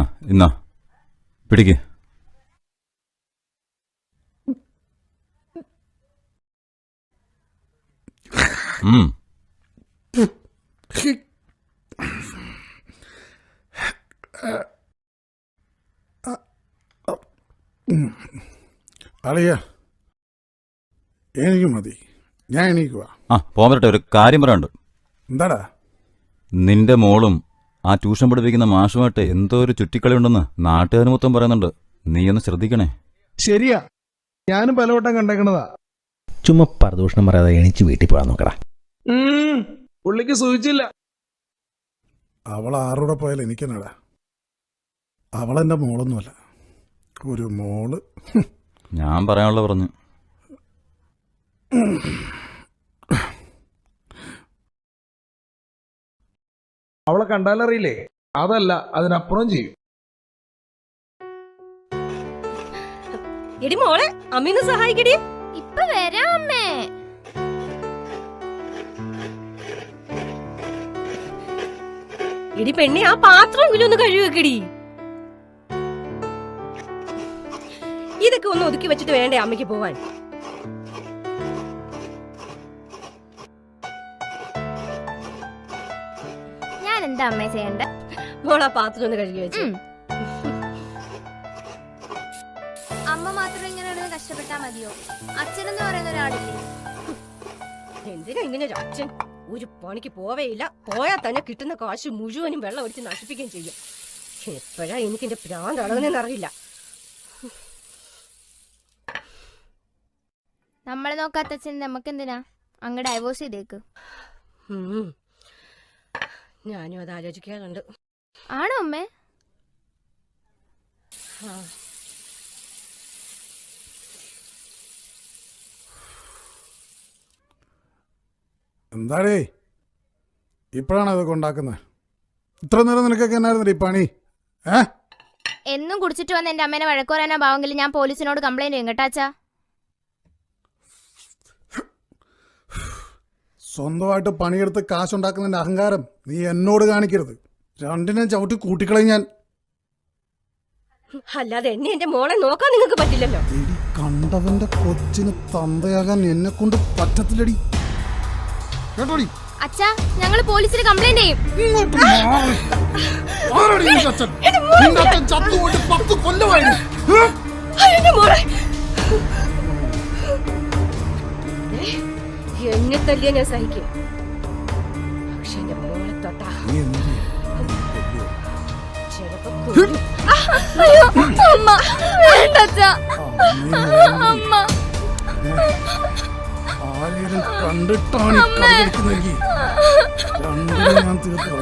ആ ഇന്നാ. പിടിക്ക്. അളിയ എനിക്ക് മതി. ഞാൻ എണീക്കുവാ. ആ പോകാൻ പറ്റട്ടെ ഒരു കാര്യം പറയാനുണ്ട്. എന്താടാ? നിന്റെ മോളും ആ ട്യൂഷൻ പഠിപ്പിക്കുന്ന മാഷുമായിട്ട് എന്തോ ഒരു ചുറ്റിക്കളി ഉണ്ടെന്ന് നാട്ടുകാർ മൊത്തം പറയുന്നുണ്ട്. നീ ഒന്ന് ശ്രദ്ധിക്കണേ. ശരിയാ. ഞാനും പലവട്ടം കണ്ടേക്കണതാ. ചുമ്മാ പ്രദൂഷണം പറയാതെ എണീച്ച് വീട്ടിൽ പോകാൻ നോക്കടാ. ഉം, പുള്ളിക്ക് സൂചിച്ചില്ല. അവൾ ആറൂടെ പോയാൽ എനിക്കെന്നടാ? അവളെന്റെ മോളൊന്നുമല്ല. ഒരു മോൾ. ഞാൻ പറയാനുള്ള പറഞ്ഞു. അവളെ കണ്ടാലറിയില്ലേ? അതല്ല അതിനപ്പുറം ചെയ്യും. എടി മോളെ അമ്മീന്ന് സഹായിക്കടി. ഇപ്പൊ വരാം അമ്മേ. എടി പെണ്ണി ആ പാത്രം ഒന്ന് കഴുകടി വെക്കടി. ഇതൊക്കെ ഒന്ന് ഒതുക്കി വെച്ചിട്ട് വേണ്ടേ അമ്മയ്ക്ക് പോവാൻ? എന്താ അമ്മേ ചെയ്യണ്ട. മോൾ പാത്രം ഒന്ന് കഴുകി വെച്ചു. അമ്മ മാത്രം ഇങ്ങനെ കഷ്ടപ്പെട്ടാ മതിയോ? അച്ഛനെന്ന് പറയുന്ന ഒരാളില്ലേ? എന്തിനാ ഇങ്ങനെ ഒരു അച്ഛൻ? ഒരു പണിക്ക് പോവേയില്ല. പോയാൽ തന്നെ കിട്ടുന്ന കാശ് മുഴുവനും വെള്ളം ഒഴിച്ച് നശിപ്പിക്കുകയും ചെയ്യും. എപ്പോഴാ എനിക്ക് എന്റെ പ്രാന്ത് അളകുന്നെന്ന് അറിയില്ല നമ്മളെ നോക്കാത്ത അച്ഛൻ നമുക്ക് എന്തിനാ അങ്ങ് ഡൈവോഴ്സ് ചെയ്തേക്ക്. ഞാനും അത് ആലോചിക്കാറുണ്ട്. ആണോ അമ്മേ? ആ. എന്താടേ? ഇപ്പോഴാണ് ഇതൊക്കെ ഉണ്ടാക്കുന്നത് ഇത്ര നേരം നിനക്കൊക്കെ എന്നായിരുന്നു ഈ പണി? ഏ? എന്നും കുടിച്ചിട്ട് വന്ന് എന്റെ അമ്മേനെ വഴക്ക് പറയാനാ ഭാവെങ്കിൽ ഞാൻ പോലീസിനോട് കംപ്ലൈന്റ് ചെയ്യും കേട്ടാ സ്വന്തമായിട്ട് പണിയെടുത്ത് കാശുണ്ടാക്കുന്നതിന്റെ അഹങ്കാരം നീ എന്നോട് കാണിക്കരുത്. രണ്ടിനെ ചവിട്ടി കൂട്ടിക്കളയും ഞാൻ. അല്ലാതെ എന്നെ എന്റെ മോളെ നോക്കാൻ നിങ്ങൾക്ക് പറ്റില്ലല്ലോ. എടി കണ്ടവന്റെ കൊച്ചിന് തന്തയാകാൻ എന്നെ കൊണ്ട് പറ്റത്തില്ലടി. കേട്ടോടി? അച്ഛാ ഞങ്ങൾ പോലീസിന് കംപ്ലൈന്റ് ചെയ്യും. ഇങ്ങോട്ട് മാറ്. ആരെടി നിന്റെ അച്ഛൻ? നിന്റെ അച്ഛൻ ചത്തുപോയിട്ട് പത്ത് കൊല്ലമായിരുന്നു ഏ? എന്റെ മോളെ. എന്നെ തല്ലിയ ഞാൻ സഹിക്കും. പക്ഷെ എന്റെ മോളെ തൊട്ടാ. അയ്യോ അമ്മ വേണ്ട അമ്മ. ആരെയും കണ്ടിട്ടാണ് ഞാൻ തീർത്ത്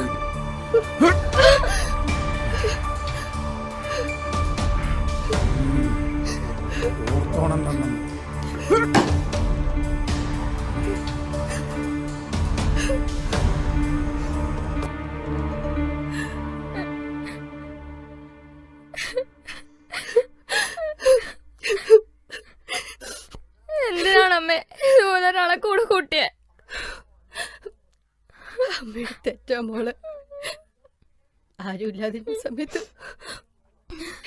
ഇല്ലാതിരുന്ന സമയത്ത്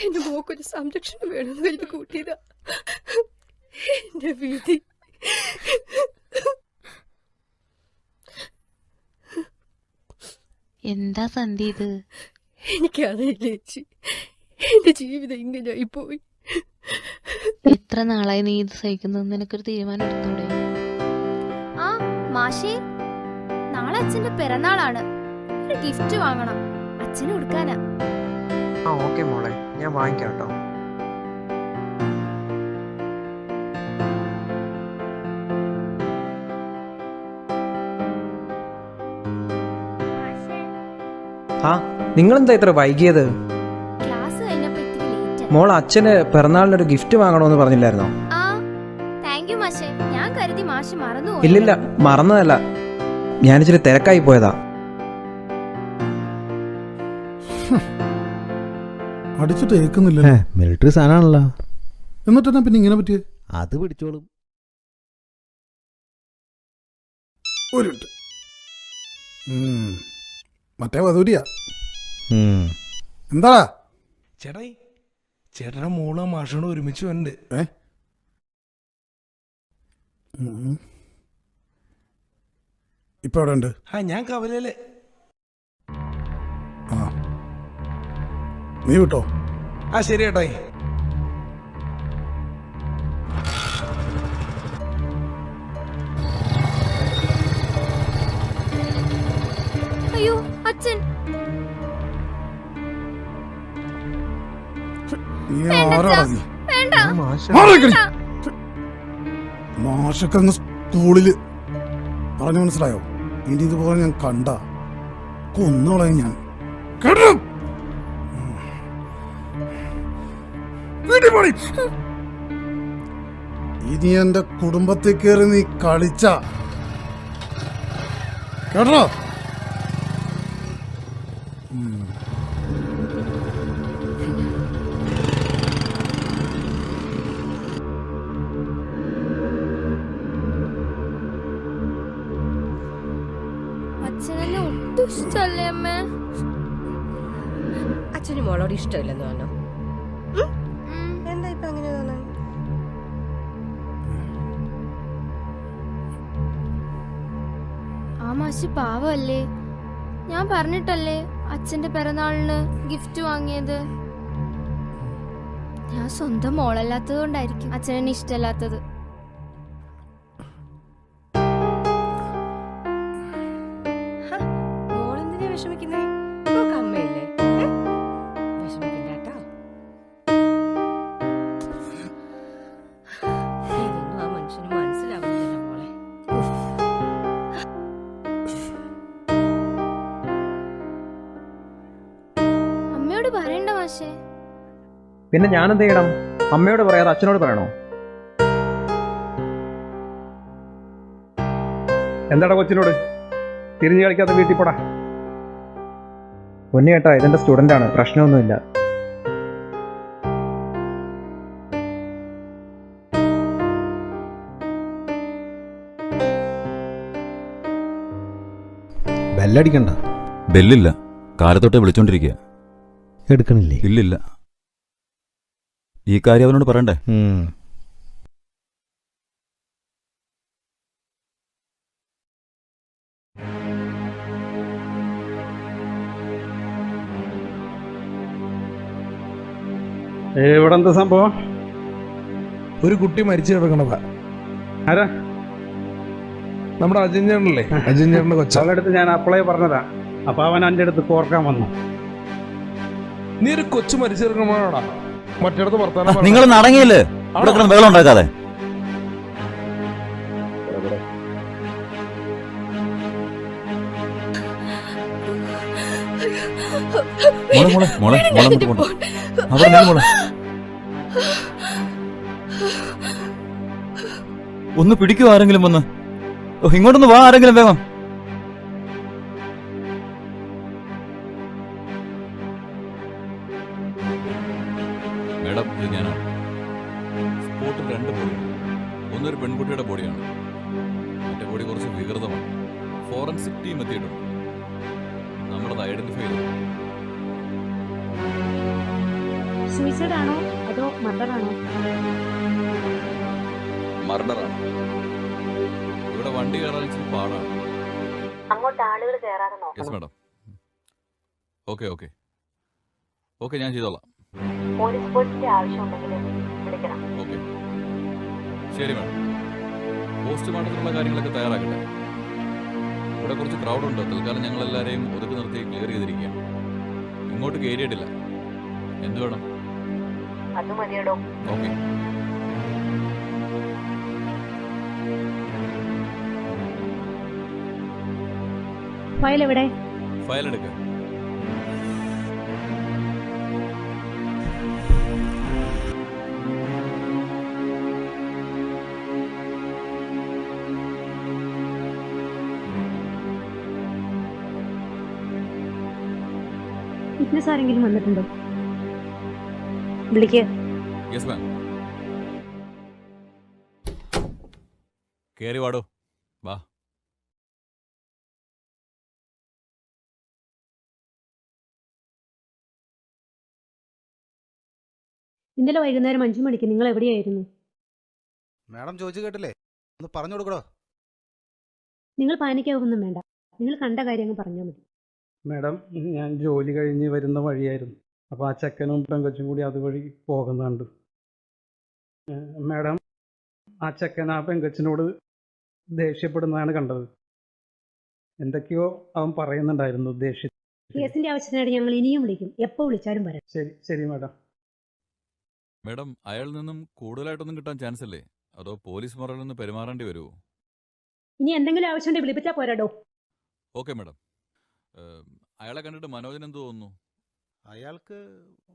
എന്റെ മോക്കൊരു സംരക്ഷണം വേണമെന്ന് കരുതി കൂട്ടിയതാ എന്റെ വീതി. എന്താ സന്ധി ഇത്? എനിക്കറിയില്ല ചേച്ചി. എന്റെ ജീവിതം ഇങ്ങനെയായി പോയി. എത്ര നാളായി നീ ഇത് സഹിക്കുന്നതെന്ന് നിനക്കൊരു തീരുമാനം എടുത്തൂടെ? ആ മാഷേ നാളെ അച്ഛന്റെ പിറന്നാളാണ്. ഒരു ഗിഫ്റ്റ് വാങ്ങണം. അച്ഛന് കൊടുക്കാനാ. ആ ഓക്കെ മോളെ. ഞാൻ വാങ്ങിക്കാം കേട്ടോ ആ നിങ്ങളെന്താ ഇത്ര വൈകിയത്? ക്ലാസ് കഴിഞ്ഞപ്പോ ഇത്തിരി ലേറ്റ് മോൾ അച്ഛന് പിറന്നാളിനൊരു ഗിഫ്റ്റ് വാങ്ങണമെന്ന് പറഞ്ഞില്ലായിരുന്നോ? ആ താങ്ക് യു മാഷേ. ഞാൻ കരുതി മാഷ് മറന്നു ഇല്ലില്ല മറന്നതല്ല. ഞാനിച്ചിരി തിരക്കായി പോയതാ. അടിച്ചിട്ട് ഏൽക്കുന്നില്ല മിലിറ്ററി സാധനമാണല്ലോ എന്നിട്ടെന്നാ പിന്നെ ഇങ്ങനെ പറ്റിയേ? അത് പിടിച്ചോളും. ഒരു മിനിറ്റ്. ഉം. മറ്റേ വധൂരിയാ. ഉം. എന്താടാ? ചേട്ടായി ചേട്ടന്റെ മോൾ മാഷോട് ഒരുമിച്ച് വന്നിട്ട് ഏ? ഉം. ഇപ്പൊ എവിടെ ഉണ്ട് ആ ഞാൻ കവലയിൽ. നീ വിട്ടോ? ആ ശരി ചേട്ടായി അയ്യോ അച്ഛൻ. നീ വേണ്ട ആരാടാ. നീ. സ്കൂളിൽ. പറഞ്ഞു മനസ്സിലായോ? ഇനി ഇതുപോലെ ഞാൻ കണ്ട കൊന്നോളെ ഞാൻ. കേട്ടോ? ഇനി എന്റെ കുടുംബത്തിൽ കയറി നീ കളിച്ച. കേട്ടോ? അച്ഛനെന്നെ ഒട്ടും ഇഷ്ടല്ലേ അമ്മേ? അച്ഛന് മോളോട് ഇഷ്ടമില്ലെന്ന് പറഞ്ഞു. മാഷി പാവല്ലേ? ഞാൻ പറഞ്ഞിട്ടല്ലേ അച്ഛന്റെ പിറന്നാളിന് ഗിഫ്റ്റ് വാങ്ങിയത്? ഞാൻ സ്വന്തം മോളല്ലാത്തത് കൊണ്ടായിരിക്കും അച്ഛനെന്നെ ഇഷ്ടമല്ലാത്തത്. പിന്നെ ഞാൻ എന്ത് ചെയ്യണം? അമ്മയോട് പറയാതെ അച്ഛനോട് പറയണോ? എന്താടാ കൊച്ചിനോട്? തിരിഞ്ഞു കളിക്കാത്ത വീട്ടിൽ പോടാ. പൊന്നു കേട്ടാ ഇതെന്റെ സ്റ്റുഡന്റ് ആണ്. പ്രശ്നമൊന്നുമില്ല. ബെല്ലടിക്കണ്ട. ബെല്ലില്ല. കാലത്തോട്ടേ വിളിച്ചോണ്ടിരിക്കുക എടുക്കണില്ലേ? ഇല്ലില്ല. ഈ കാര്യം അവനോട് പറയണ്ടേ. ഇവിടെ എന്താ സംഭവം? ഒരു കുട്ടി മരിച്ചു കിടക്കണതാ. ആരാ? നമ്മുടെ അജിഞ്ചേട്ടനല്ലേ അജിഞ്ചേട്ടന്റെ കൊച്ചു. അടുത്ത് ഞാൻ അപ്ലൈ പറഞ്ഞതാ. അപ്പൊ അവൻ എന്റെ അടുത്ത് കോർക്കാൻ വന്നു. നീ ഒരു കൊച്ചു മരിച്ചു കിടക്കണോടാ മറ്റിടത്ത് വർത്താനം നിങ്ങൾ നടങ്ങിയില്ലേ? ഇവിടെ കിടന്ന് വെള്ളം ഉണ്ടാക്കാതെ. മോളെ മോളെ മോളെ മോളെ അങ്ങോട്ട് പോണ്ട. അവിടെ നില്ല് മോളെ. ഒന്ന് പിടിക്കുവോ ആരെങ്കിലും വന്ന്. ഇങ്ങോട്ടൊന്ന് വാ ആരെങ്കിലും വേഗം. മേഡം ഇത് ഞാനാണ്. സ്പോട്ടിൽ രണ്ട് ബോഡിയുണ്ട് ഒന്നൊരു പെൺകുട്ടിയുടെ ബോഡിയാണ്. മറ്റേ ബോഡി കുറച്ച് വികൃതമാണ്. ഫോറൻസിക് ടീം എത്തിയിട്ടുണ്ട്. നമ്മളത് ഐഡന്റിഫൈ ചെയ്തു. സൂയിസൈഡ് ആണോ അതോ മർഡർ ആണോ മർഡറാണ്. ഇവിടെ വണ്ടി കയറാൻ ഇച്ചിരി പാടാണ്. അങ്ങോട്ട് ആളുകൾ കയറാതെ യെസ് നോക്കണം. മാഡം ഓക്കെ ഓക്കെ ഓക്കെ ഞാൻ ചെയ്തോളാം. പോലീസ് ഫോഴ്സിന്റെ ആവശ്യമുണ്ടെങ്കിൽ വിളിക്കണം. ഓക്കെ. ശരി മാഡം. പോസ്റ്റ്മോർട്ടത്തിനുള്ള കാര്യങ്ങളൊക്കെ തയ്യാറാക്കട്ടെ. ഇവിടെ കുറച്ച് ക്രൗഡുണ്ട് തൽക്കാലം ഞങ്ങൾ എല്ലാവരെയും ഒതുക്കി നിർത്തി ക്ലിയർ ചെയ്തിരിക്കുകയാണ് ഇങ്ങോട്ട് കയറിയിട്ടില്ല. എന്ത് വേണം? അത് മതിയടോ. ഓക്കെ. ഫയൽ എവിടെ ഫയൽ എടുക്കുക ഫിറ്റ്നസ് ആരെങ്കിലും വന്നിട്ടുണ്ടോ? വിളിക്ക്. കേറി വാടോ. വാ. ഇന്നലെ വൈകുന്നേരം അഞ്ചു മണിക്ക് നിങ്ങൾ എവിടെയായിരുന്നു? മാഡം ചോദിച്ചു കേട്ടില്ലേ? ഒന്ന് പറഞ്ഞു കൊടുക്കടോ. നിങ്ങൾ പാനിക്കാവൊന്നും വേണ്ട. നിങ്ങൾ കണ്ട കാര്യം അങ്ങ് പറഞ്ഞാൽ മതി. മാഡം ഞാൻ ജോലി കഴിഞ്ഞ് വരുന്ന വഴിയായിരുന്നു. അപ്പോൾ ആ ചെക്കനും പെങ്കൊച്ചും കൂടി അതുവഴി പോകുന്നുണ്ട്. മേഡം മാഡം ആ ചെക്കൻ ആ പെങ്കൊച്ചിനോട് ദേഷ്യപ്പെടുന്നതാണ് കണ്ടത്. എന്തൊക്കെയോ അവൻ പറയുന്നുണ്ടായിരുന്നു ദേഷ്യ കേസിന്റെ ആവശ്യത്തിനായിട്ട് ഞങ്ങൾ ഇനിയും വിളിക്കും. എപ്പോ വിളിച്ചാലും വരാം. ശരി ശരി മാഡം. മാഡം അയാളിൽ നിന്നും കൂടുതലായിട്ടൊന്നും കിട്ടാൻ ചാൻസ് അല്ലേ അതോ പോലീസ് മുറയിൽ നിന്ന് പെരുമാറേണ്ടി വരുമോ ഇനി എന്തെങ്കിലും ആവശ്യമുണ്ടെങ്കിൽ വിളിപ്പിച്ചാൽ പോരാടോ ഓക്കെ മാഡം. അയാളെ കണ്ടിട്ട് മനോജന് എന്ത് തോന്നുന്നു? അയാൾക്ക്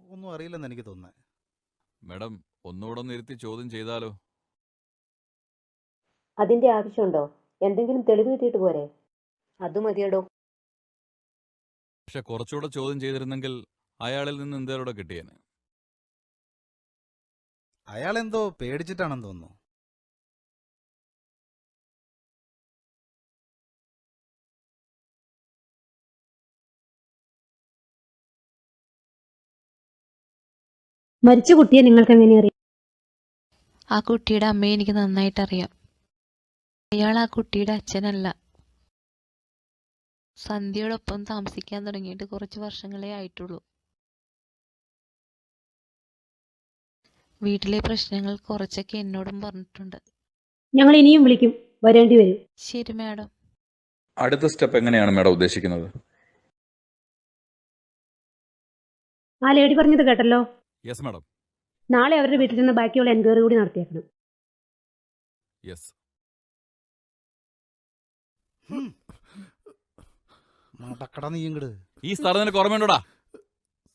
ഒന്നും അറിയില്ലെന്ന് എനിക്ക് തോന്നുന്നത് മേഡം ഒന്നുകൂടെ ഒന്ന് ഇരുത്തി ചോദ്യം ചെയ്താലോ? അതിന്റെ ആവശ്യമുണ്ടോ? എന്തെങ്കിലും തെളിവ് കിട്ടിയിട്ട് പോരെ. അത് മതിയടോ. പക്ഷെ കുറച്ചുകൂടെ ചോദ്യം ചെയ്തിരുന്നെങ്കിൽ അയാളിൽ നിന്ന് എന്തേലൂടെ കിട്ടിയേനെ. അയാൾ എന്തോ പേടിച്ചിട്ടാണെന്ന് തോന്നുന്നു. മരിച്ച കുട്ടിയെ നിങ്ങൾക്ക് എങ്ങനെ അറിയാം? ആ കുട്ടിയുടെ അമ്മയെ എനിക്ക് നന്നായിട്ട് അറിയാം അയാൾ ആ കുട്ടിയുടെ അച്ഛനല്ല. സന്ധ്യയോടൊപ്പം താമസിക്കാൻ തുടങ്ങിയിട്ട് കുറച്ച് വർഷങ്ങളേ ആയിട്ടുള്ളൂ. വീട്ടിലെ പ്രശ്നങ്ങൾ കുറച്ചൊക്കെ എന്നോടും പറഞ്ഞിട്ടുണ്ട്. ഞങ്ങൾ ഇനിയും വിളിക്കും. വരേണ്ടി വരും. ശരി മാഡം. അടുത്ത സ്റ്റെപ്പ് എങ്ങനെയാണ് മാഡം ഉദ്ദേശിക്കുന്നത്? ആ ലേഡി പറഞ്ഞത് കേട്ടല്ലോ. യെസ് മാഡം നാളെ അവരുടെ വീട്ടിൽ നിന്ന് ബാക്കിയുള്ള എൻക്വയറി കൂടി നടത്തിയേക്കണം. യെസ് നടക്കട നീ ഇങ്ങട്. ഈ സ്ഥലം നിനക്ക് ഓർമ്മയുണ്ടോടാ?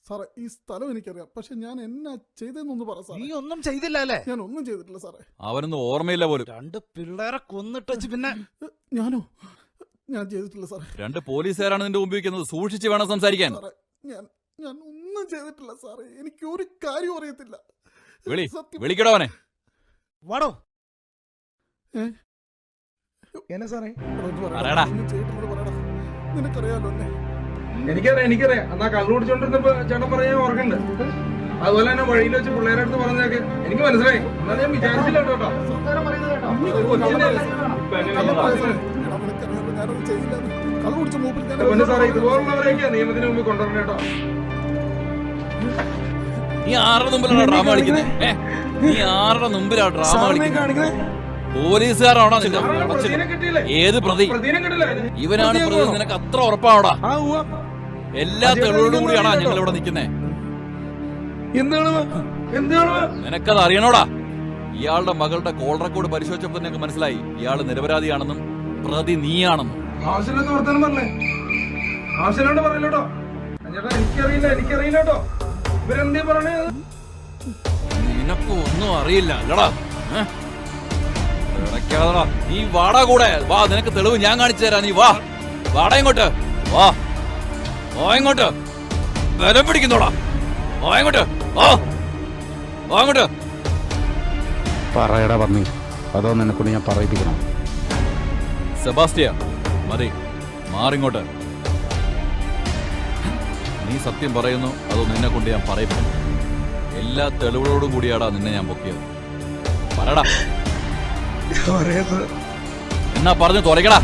സാറേ ഈ സ്ഥലം എനിക്കറിയാം. പക്ഷെ ഞാൻ എന്നാ ചെയ്തെന്നൊന്ന് പറ നീ ഒന്നും ചെയ്തില്ല അല്ലേ? ഞാൻ ഒന്നും ചെയ്തിട്ടില്ല സാറേ. അവനൊന്നും ഓർമ്മയില്ല പോലും. രണ്ട് പിള്ളേരെ കൊന്നിട്ട് വെച്ച് പിന്നെ ഞാനോ? ഞാൻ ചെയ്തിട്ടില്ല സാറേ. രണ്ട് പോലീസുകാരാണ് നിന്റെ മുമ്പിൽ വെക്കുന്നത് സൂക്ഷിച്ച് വേണം സംസാരിക്കാൻ. സാറേ ഞാൻ ഞാൻ ഒന്നും ചെയ്തിട്ടില്ല സാറേ. എനിക്ക് ഒരു കാര്യം അറിയത്തില്ല. വിളി വിളിക്കടോ അവനെ. വാടോ. എന്നെ സാറേ? ഒന്ന് പറയടാ. ഒന്നും. നിനക്കറിയാലോ എന്നെ? എനിക്കറിയാം എനിക്കറിയാം. എന്നാ കള്ളു കുടിച്ചോണ്ടിരുന്നപ്പോ ചേട്ടൻ പറയാൻ ഓർക്കണ്ട് അതുപോലെ തന്നെ വഴിയിൽ വെച്ച് പിള്ളേരെ അടുത്ത് പറഞ്ഞേക്ക് എനിക്ക് മനസ്സിലായി. എന്നാൽ ഞാൻ വിചാരിച്ചില്ല കേട്ടോ. സാറേ. ഇതുപോലുള്ളവരെയൊക്കെയാ നിയമത്തിന് മുമ്പ് കൊണ്ടുവരണം കേട്ടോ. നീ ആരുടെ മുമ്പിലാണ് ഡ്രാമ കളിക്കുന്നത് നീ ആരുടെ മുമ്പിലാ ഡ്രാമ കളിക്കുന്നത് പോലീസുകാരാണോ? ഏത് പ്രതി? ഇവനാണ് പ്രതി നിനക്ക് അത്ര ഉവ്വ. എല്ലാ തെളിവോടും കൂടിയാണോ ഞങ്ങൾ ഇവിടെ നിൽക്കുന്നേ നിനക്കത് അറിയണോടാ? ഇയാളുടെ മകളുടെ കോൾ റെക്കോർഡ് പരിശോധിച്ചപ്പോൾ തന്നെ മനസ്സിലായി. ഇയാൾ നിരപരാധിയാണെന്നും പ്രതി നീയാണെന്നും. ആവശ്യമില്ലാത്ത വർത്താനം പറഞ്ഞേ. ആവശ്യമില്ലാണ്ട് പറയലോട്ടോ എനിക്കറിയില്ല എനിക്കറിയില്ല കേട്ടോ ഇവരെന്തേ പറയണേ? നിനക്ക് ഒന്നും അറിയില്ല അല്ലടാ? നീ വാടാ കൂടെ. വാ നിനക്ക് തെളിവ് ഞാൻ കാണിച്ചു തരാം. നീ വാ. വാടാ ഇങ്ങോട്ട്. വാ. വാ ഇങ്ങോട്ട്. ബലം പിടിക്കുന്നോടാ. വാ ഇങ്ങോട്ട്. വാ. വാ ഇങ്ങോട്ട്. പറയടാ പന്നി. അതോ നിനക്കൊണ്ട് ഞാൻ പറയിപ്പിക്കണം. സെബാസ്റ്റ്യ മതി. മാറിങ്ങോട്ട്. നീ സത്യം പറയുന്നു അതോ നിന്നെ കൊണ്ട് ഞാൻ പറയപ്പെടുന്നു എല്ലാ തെളിവുകളോടും കൂടിയാടാ നിന്നെ ഞാൻ പൊക്കിയത്. പറടാ എന്നാ പറഞ്ഞു തുറയ്ക്കടാ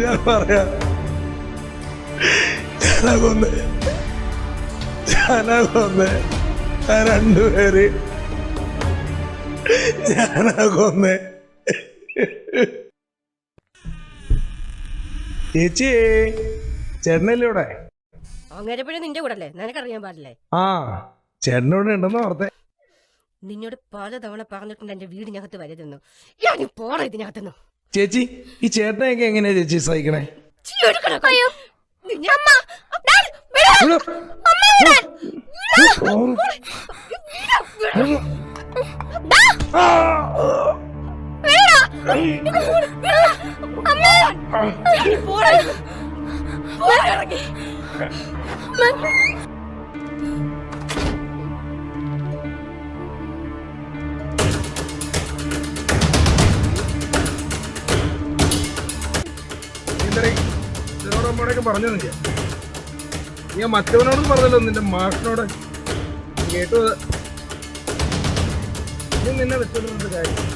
ഞാൻ പറയാ. ഞാനാ കൊന്ന് ഞാനാ കൊന്ന് ആ രണ്ടുപേര് ഞാനാ കൊന്ന് ചേച്ചി ചേട്ടനല്ലേ ഇവിടെ? അങ്ങനെ നിന്റെ കൂടെ അല്ലേ നിനക്കറിയാൻ പാടില്ലേ? ആ ചേട്ടനോട് ഉണ്ടെന്ന് ഓർത്തെ. നിന്നോട് പലതവണ പറഞ്ഞിട്ടുണ്ട് എന്റെ വീടിനകത്ത് വരരുന്നു ഞാൻ പോടാ ഇതിനകത്തുനിന്ന് ചേച്ചി ഈ ചേട്ടനെയൊക്കെ എങ്ങനെയാ ചേച്ചി സഹിക്കണേ? ഇതിനോട് അമ്മയോടൊക്കെ പറഞ്ഞു നിൽക്കുക നീ ആ മറ്റവനോട് പറഞ്ഞല്ലോ നിന്റെ മാഷിനോട്. കേട്ടു. നിന്നെ വെച്ചോണ്ട് കാര്യം.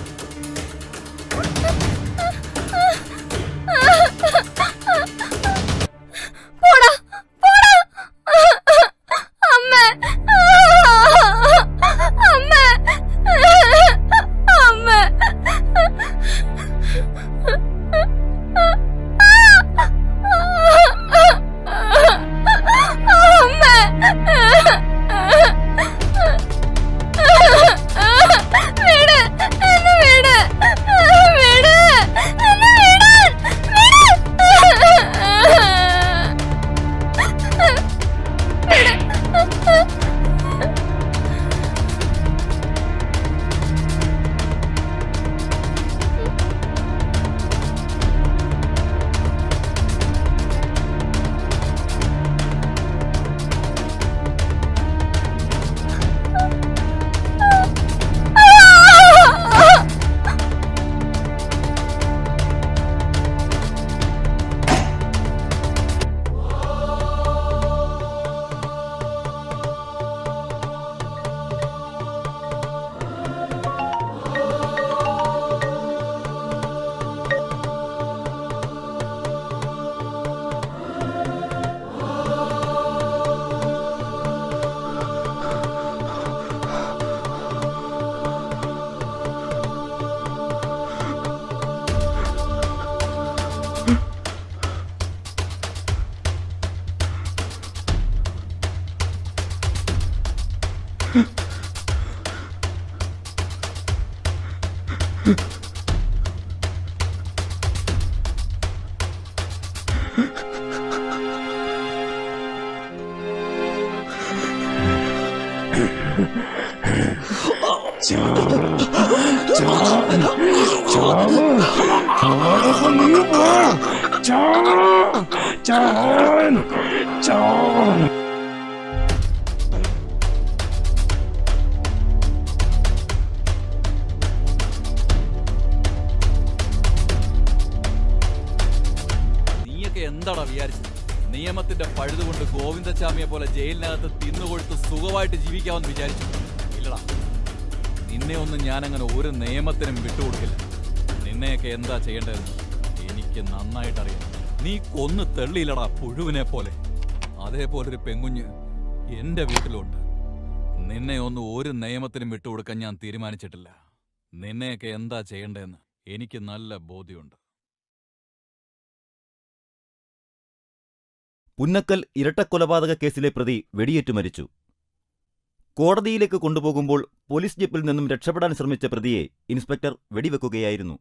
നീയൊക്കെ എന്താടാ വിചാരിച്ചത്? നിയമത്തിന്റെ പഴുതുകൊണ്ട് ഗോവിന്ദസ്വാമിയെ പോലെ ജയിലിനകത്ത് തിന്നുകൊടുത്ത് സുഖമായിട്ട് ജീവിക്കാമെന്ന് വിചാരിച്ചു. നിന്നെ ഒന്നും അങ്ങനെ ഒരു നിയമത്തിനും വിട്ടുകൊടുക്കില്ല. നിന്നെയൊക്കെ എന്താ ചെയ്യേണ്ടതെന്ന് എനിക്ക് നന്നായിട്ടറിയാം. നീ കൊന്ന് തെള്ളിയില്ലടാ പുഴുവിനെ പോലെ. അതേപോലൊരു പെങ്കുഞ്ഞ് എന്റെ വീട്ടിലുണ്ട്. നിന്നെ ഒന്ന് ഒരു നിയമത്തിനും വിട്ടുകൊടുക്കാൻ ഞാൻ തീരുമാനിച്ചിട്ടില്ല. നിന്നെയൊക്കെ എന്താ ചെയ്യേണ്ടതെന്ന് എനിക്ക് നല്ല ബോധ്യമുണ്ട്. പുന്നക്കൽ ഇരട്ടക്കൊലപാതക കേസിലെ പ്രതി വെടിയേറ്റു മരിച്ചു. കോടതിയിലേക്ക് കൊണ്ടുപോകുമ്പോൾ പോലീസ് ജീപ്പിൽ നിന്നും രക്ഷപ്പെടാൻ ശ്രമിച്ച പ്രതിയെ ഇൻസ്പെക്ടർ വെടിവെക്കുകയായിരുന്നു